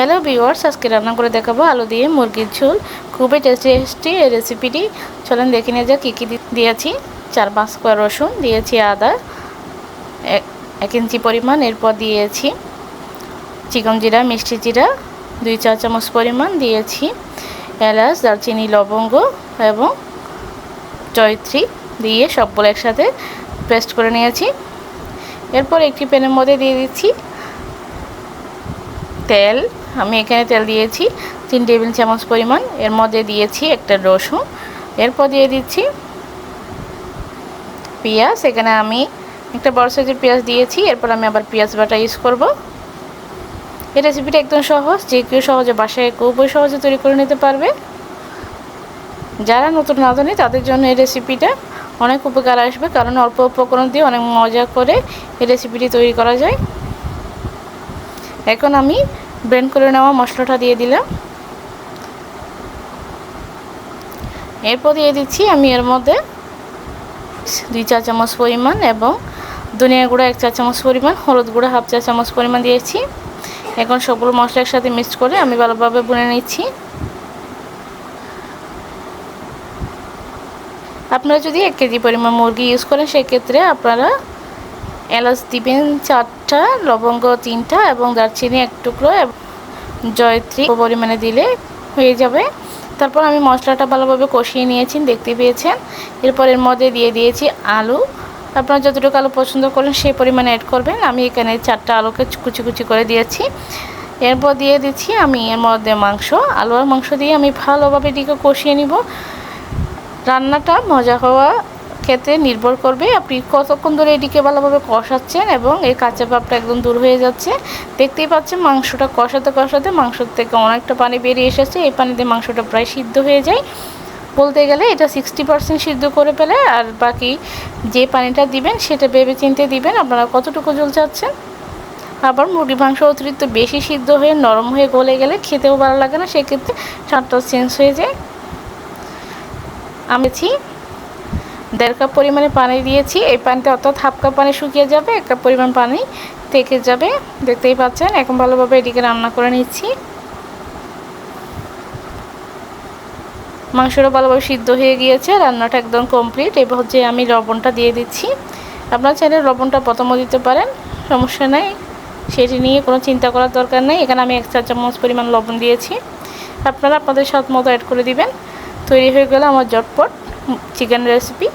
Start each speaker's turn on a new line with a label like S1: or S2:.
S1: Hello viewers, আজকে রান্না করে দেখাবো আলু দিয়ে মুরগির ঝোল। খুবই টেস্টি টেস্টি এই রেসিপিটি চলেন দেখে নিয়ে যা কী কী দিয়েছি। চার পাঁচ কোয়া রসুন, দিয়েছি আদা এক ইঞ্চি পরিমাণ। এরপর দিয়েছি চিকন জিরা, মিষ্টি জিরা, দুই চা চামচ পরিমাণ। দিয়েছি এলাচ, দারচিনি, লবঙ্গ এবং জয়ত্রী দিয়ে সবগুলো একসাথে পেস্ট করে নিয়েছি। এরপর একটি প্যানের মধ্যে দিয়ে দিচ্ছি তেল আমি এখানে তেল দিয়েছি তিন টেবিল চামচ পরিমাণ। এর মধ্যে দিয়েছি একটা রসুন। এরপর দিয়ে দিচ্ছি পেঁয়াজ। এখানে আমি একটা বড় সাইজের পেঁয়াজ দিয়েছি। এরপর আমি আবার পেঁয়াজ বাটা ইউজ করব। এই রেসিপিটা একদম সহজ। যে কেউ সহজে বাসায় খুবই সহজে তৈরি করে নিতে পারবে। যারা নতুন রাঁধুনি তাদের জন্য এই রেসিপিটা অনেক উপকার আসবে। কারণ অল্প উপকরণ দিয়ে অনেক মজা করে এই রেসিপিটি তৈরি করা যায়। এখন আমি ব্লেন্ড করে নেওয়া মশলাটা দিয়ে দিলাম। এরপর দিয়ে দিচ্ছি আমি এর মধ্যে দুই চা চামচ পরিমাণ এবং ধনিয়া গুঁড়া এক চা চামচ পরিমাণ, হলুদ গুঁড়া হাফ চা চামচ পরিমাণ দিয়েছি। এখন সবগুলো মশলা একসাথে মিক্স করে আমি ভালোভাবে বুনে নিচ্ছি। আপনারা যদি এক কেজি পরিমাণ মুরগি ইউজ করেন, সেক্ষেত্রে আপনারা এলাচ দিবেন চারটা, লবঙ্গ তিনটা এবং দারচিনি এক টুকরো জয়ত্রী পরিমাণে দিলে হয়ে যাবে। তারপর আমি মশলাটা ভালোভাবে কষিয়ে নিয়েছি, দেখতে পেয়েছেন? এরপর এর মধ্যে দিয়ে দিয়েছি আলু। আপনারা যতটুকু আলু পছন্দ করেন সেই পরিমাণে অ্যাড করবেন। আমি এখানে চারটা আলুকে কুচি কুচি করে দিয়েছি। এরপর দিয়ে দিচ্ছি আমি এর মধ্যে মাংস। আলু আর মাংস দিয়ে আমি ভালোভাবে এটিকে কষিয়ে নিব। রান্নাটা মজা হওয়া ক্ষেত্রে নির্ভর করবে। আপনি কতক্ষণ ধরে এটিকে ভালোভাবে কষাচ্ছেন এবং এই কাঁচা ভাবটা একদম দূর হয়ে যাচ্ছে। দেখতেই পাচ্ছেন মাংসটা কষাতে কষাতে মাংসর থেকে অনেকটা পানি বেরিয়ে এসেছে। এই পানিতে মাংসটা প্রায় সিদ্ধ হয়ে যায়। বলতে গেলে এটা সিক্সটি পার্সেন্ট সিদ্ধ করে ফেলে আর বাকি যে পানিটা দিবেন সেটা ভেবে চিনতে দিবেন। আপনারা কতটুকু জল চাচ্ছেন? আবার মুরগি মাংস অতিরিক্ত বেশি সিদ্ধ হয়ে নরম হয়ে গলে গেলে খেতেও ভালো লাগে না। সেক্ষেত্রে স্বাদটা চেঞ্জ হয়ে যায়। আমেছি দেড় কাপ পরিমাণে পানি দিয়েছি। এই পানিতে অর্থাৎ হাফ কাপ পানি শুকিয়ে যাবে, এক কাপ পরিমাণ পানি থেকে যাবে। দেখতেই পাচ্ছেন, এখন ভালোভাবে এটিকে রান্না করে নিচ্ছি। মাংসটা ভালোভাবে সিদ্ধ হয়ে গিয়েছে, রান্নাটা একদম কমপ্লিট এবার হচ্ছে আমি লবণটা দিয়ে দিচ্ছি। আপনার চাইলে লবণটা প্রথমও দিতে পারেন, সমস্যা নেই। সেটি নিয়ে কোনো চিন্তা করার দরকার নেই। এখানে আমি এক চা চামচ পরিমাণ লবণ দিয়েছি। আপনারা আপনাদের স্বাদ মতো অ্যাড করে দিবেন। তৈরি হয়ে গেলে আমার জটপট। Chicken recipe